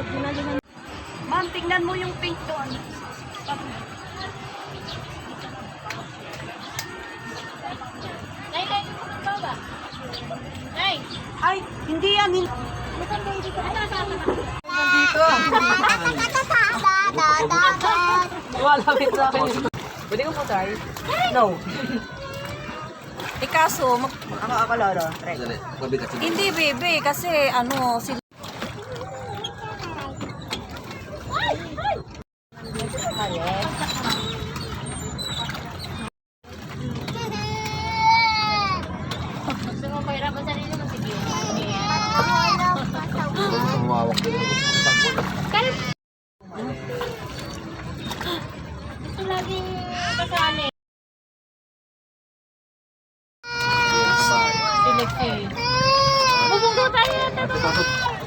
Ako, ginagawa. Ma'am, tingnan mo yung pink doon. Nay, nay, baba. Nay, Ay, hindi yan. Hindi. bukan kayo dito. Ano, sama na. Walapit sa akin. Pwede ko po try? No. Eh kaso, mag... Ako, ako, Lolo. Try. Dali, mabigat siya. Hindi, bebe. Kasi, ano, sila... Gusto mo pahirapan sarili mo? Sige. Humawak din. Kaya... Gusto laging kasali. Silipin. Bubunggo tayo.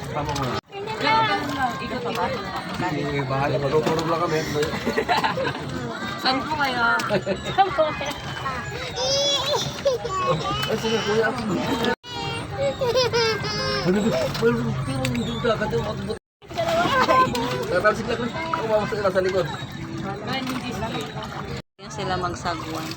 Tama mo na. Hindi, bahala. Magpupurog lang kami. Saan po kaya? Ay, sige, kuya. Ano ba? Well, tiro mo yung dagat yung magbut. Tatalsik lang. Umama sa sa likod. Yan sila magsagwan.